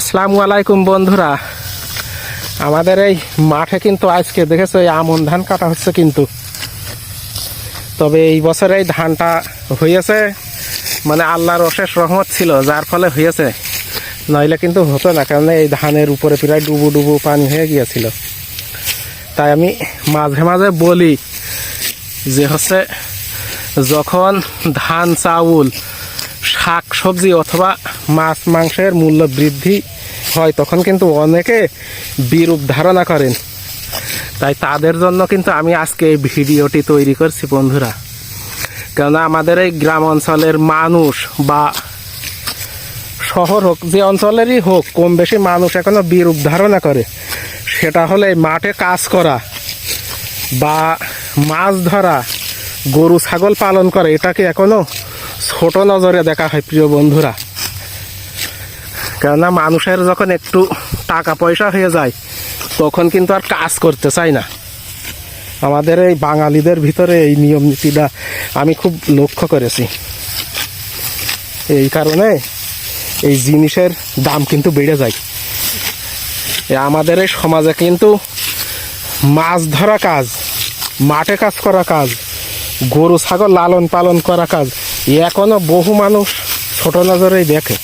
আসসালামু আলাইকুম বন্ধুরা। আমাদের এই মাঠে কিন্তু আজকে দেখেছ, এই আমন ধান কাটা হচ্ছে কিন্তু। তবে এই বছর এই ধানটা হয়েছে মানে আল্লাহর অশেষ রহমত ছিল, যার ফলে হয়েছে। নইলে কিন্তু হতো না, কারণ এই ধানের উপরে প্রায় ডুবু ডুবু পানি হয়ে গিয়েছিল। তাই আমি মাঝে মাঝে বলি যে হচ্ছে, যখন ধান, চাউল শাক, সবজি অথবা মাছ, মাংসের মূল্য বৃদ্ধি হয়, তখন কিন্তু অনেকে বিরূপ ধারণা করেন। তাই তাদের জন্য কিন্তু আমি আজকে এই ভিডিওটি তৈরি করছি, বন্ধুরা। কেননা আমাদের এই গ্রাম অঞ্চলের মানুষ বা শহর হোক, যে অঞ্চলেরই হোক, কম বেশি মানুষ এখনও বিরূপ ধারণা করে। সেটা হলে মাঠে কাজ করা বা মাছ ধরা, গরু, ছাগল পালন করে এটাকে এখনও ছোট নজরে দেখা হয়, প্রিয় বন্ধুরা। কেননা মানুষের যখন একটু টাকা পয়সা হয়ে যায়, তখন কিন্তু আর কাজ করতে চায় না। আমাদের এই বাঙালিদের ভিতরে এই নিয়ম নীতিটা আমি খুব লক্ষ্য করেছি। এই কারণে এই জিনিসের দাম কিন্তু বেড়ে যায়। আমাদের এই সমাজে কিন্তু মাছ ধরা কাজ, মাঠে কাজ করা কাজ, গরু, ছাগল লালন পালন করা কাজ এখনও বহু মানুষ ছোট নজরেই দেখে।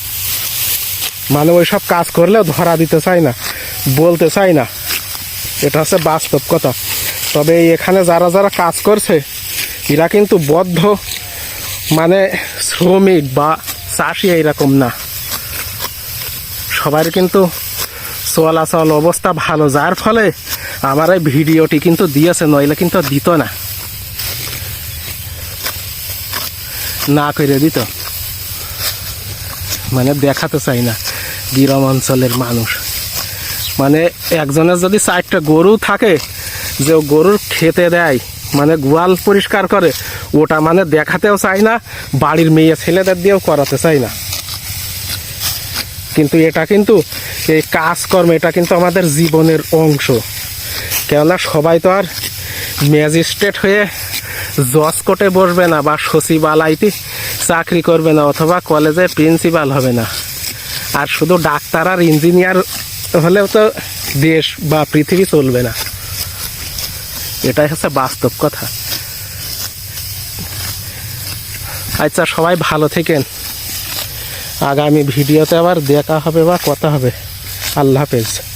মানে ওইসব কাজ করলেও ধরা দিতে চায় না, বলতে চায় না। এটা হচ্ছে বাস্তব কথা। তবে এখানে যারা যারা কাজ করছে, এরা কিন্তু বদ্ধ মানে শ্রমিক বা চাষি এইরকম না। সবার কিন্তু চলাচল অবস্থা ভালো। যার ফলে আমার এই ভিডিওটি কিন্তু দিয়েছে, নইলে কিন্তু দিত না। না করে দিত। মানে দেখাতে চাই না, গ্রাম অঞ্চলের মানুষ। মানে একজনের যদি চারটা গরু থাকে, যে গরুর খেতে দেয় মানে গোয়াল পরিষ্কার করে, ওটা মানে দেখাতেও চায় না, বাড়ির মেয়ে ছেলেদের দিয়েও করাতে চায় না। কিন্তু এটা কিন্তু, এই কাজকর্ম, এটা কিন্তু আমাদের জীবনের অংশ। কেননা সবাই তো আর ম্যাজিস্ট্রেট হয়ে জজ কোর্টে বসবে না বা সচিবালয়তে চাকরি করবে না অথবা কলেজে প্রিন্সিপাল হবে না। আর শুধু ডাক্তার আর ইঞ্জিনিয়ার হলেও তো দেশ বা পৃথিবী চলবে না। এটাই হচ্ছে বাস্তব কথা। আচ্ছা সবাই ভালো থেকেন। আগামী ভিডিওতে আবার দেখা হবে বা কথা হবে। আল্লাহ হাফেজ।